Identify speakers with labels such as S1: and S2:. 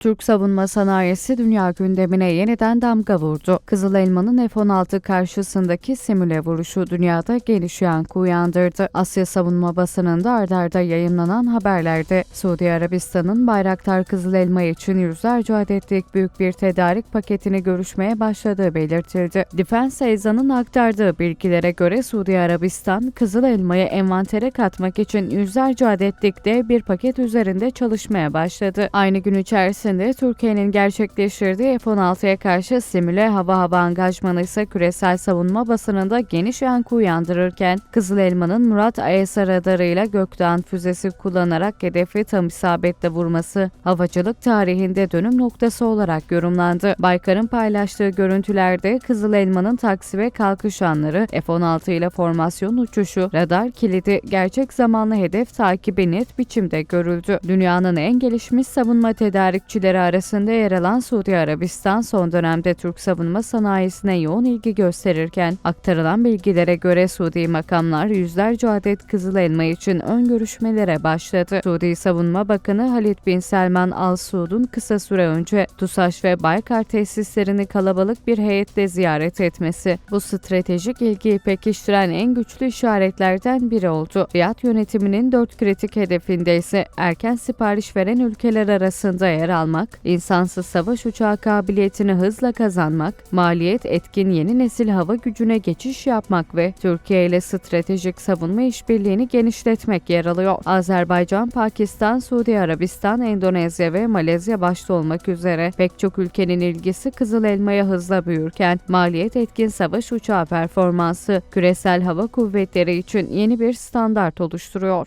S1: Türk savunma sanayisi dünya gündemine yeniden damga vurdu. Kızıl Elma'nın F-16 karşısındaki simüle vuruşu dünyada geniş yankı uyandırdı. Asya savunma basınında ardarda yayınlanan haberlerde Suudi Arabistan'ın Bayraktar Kızıl Elma için yüzlerce adetlik büyük bir tedarik paketini görüşmeye başladığı belirtildi. Defense Eyzan'ın aktardığı bilgilere göre Suudi Arabistan, Kızıl Elma'yı envantere katmak için yüzlerce adetlik dev bir paket üzerinde çalışmaya başladı. Aynı gün içerisinde Türkiye'nin gerçekleştirdiği F-16'ya karşı simüle hava hava angajmanı ise küresel savunma basınında geniş yankı uyandırırken Kızıl Elma'nın Murat AESA radarıyla gökdağın füzesi kullanarak hedefi tam isabetle vurması havacılık tarihinde dönüm noktası olarak yorumlandı. Baykar'ın paylaştığı görüntülerde Kızıl Elma'nın taksi ve kalkış anları, F-16 ile formasyon uçuşu, radar kilidi, gerçek zamanlı hedef takibi net biçimde görüldü. Dünyanın en gelişmiş savunma tedarikçileri arasında yer alan Suudi Arabistan son dönemde Türk savunma sanayisine yoğun ilgi gösterirken aktarılan bilgilere göre Suudi makamlar yüzlerce adet Kızıl Elma için ön görüşmelere başladı. Suudi Savunma Bakanı Halid bin Selman Al Suud'un kısa süre önce TUSAŞ ve Baykar tesislerini kalabalık bir heyetle ziyaret etmesi bu stratejik ilgiyi pekiştiren en güçlü işaretlerden biri oldu. Riyad yönetiminin dört kritik hedefinde ise erken sipariş veren ülkeler arasında yer almak, insansız savaş uçağı kabiliyetini hızla kazanmak, maliyet etkin yeni nesil hava gücüne geçiş yapmak ve Türkiye ile stratejik savunma işbirliğini genişletmek yer alıyor. Azerbaycan, Pakistan, Suudi Arabistan, Endonezya ve Malezya başta olmak üzere pek çok ülkenin ilgisi Kızıl Elma'ya hızla büyürken maliyet etkin savaş uçağı performansı küresel hava kuvvetleri için yeni bir standart oluşturuyor.